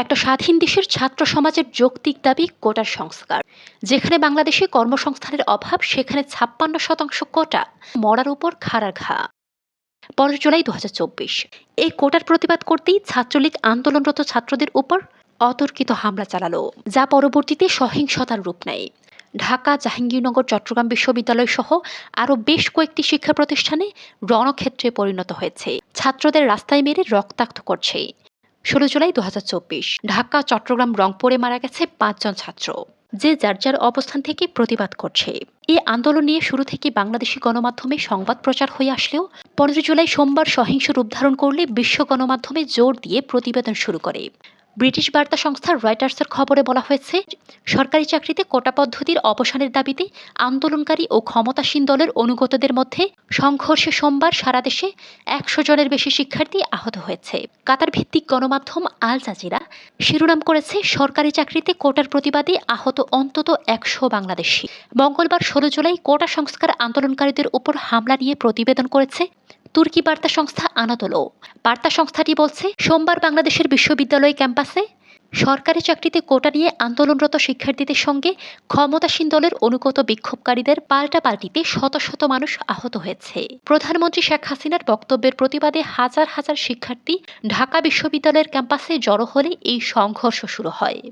একটা স্বাধীন দেশের ছাত্র সমাজের যৌক্তিক দাবি কোটার সংস্কার। যেখানে বাংলাদেশে কর্মসংস্থানের অভাব, সেখানে ছাপ্পান্ন শতাংশ কোটা মরার উপর খাড়ার ঘা। পনেরো জুলাই দুহাজার চব্বিশ। এই কোটার প্রতিবাদ করতেই ছাত্রলীগ আন্দোলনরত ছাত্রদের উপর অতর্কিত হামলা চালালো, যা পরবর্তীতে সহিংসতার রূপ নেয়। ঢাকা, জাহাঙ্গীরনগর, চট্টগ্রাম বিশ্ববিদ্যালয় সহ আরও বেশ কয়েকটি শিক্ষা প্রতিষ্ঠানে রণক্ষেত্রে পরিণত হয়েছে। ছাত্রদের রাস্তায় মেরে রক্তাক্ত করছে। ষোলো জুলাই দু হাজার চব্বিশ, ঢাকা, চট্টগ্রাম, রংপুরে মারা গেছে পাঁচজন ছাত্র, যে যার যার অবস্থান থেকে প্রতিবাদ করছে। এই আন্দোলন নিয়ে শুরু থেকে বাংলাদেশি গণমাধ্যমে সংবাদ প্রচার হয়ে আসলেও পনেরো জুলাই সোমবার সহিংস রূপ ধারণ করলে বিশ্ব গণমাধ্যমে জোর দিয়ে প্রতিবেদন শুরু করে। ব্রিটিশ বার্তা সংস্থা রয়টার্সের খবরে বলা হয়েছে, সরকারি চাকরিতে কোটা পদ্ধতির অবসানের দাবিতে আন্দোলনকারী ও ক্ষমতাসীন দলের অনুগতদের মধ্যে সংঘর্ষে সোমবার সারা দেশে একশো জনের বেশি শিক্ষার্থী আহত হয়েছে। কাতার ভিত্তিক গণমাধ্যম আল জাজিরা শিরোনাম করেছে, সরকারি চাকরিতে কোটার প্রতিবাদে আহত অন্তত একশো বাংলাদেশি। মঙ্গলবার ষোলো জুলাই কোটা সংস্কার আন্দোলনকারীদের উপর হামলা নিয়ে প্রতিবেদন করেছে তুর্কি বার্তা সংস্থা আনাতোলো। বার্তা সংস্থাটি বলছে, সোমবার বাংলাদেশের বিশ্ববিদ্যালয় ক্যাম্পাসে সরকারি চাকরিতে কোটা নিয়ে আন্দোলনরত শিক্ষার্থীদের সঙ্গে ক্ষমতাসীন দলের অনুগত বিক্ষোভকারীদের পাল্টাপাল্টিতে শত শত মানুষ আহত হয়েছে। প্রধানমন্ত্রী শেখ হাসিনার বক্তব্যের প্রতিবাদে হাজার হাজার শিক্ষার্থী ঢাকা বিশ্ববিদ্যালয়ের ক্যাম্পাসে জড়ো হলে এই সংঘর্ষ শুরু হয়।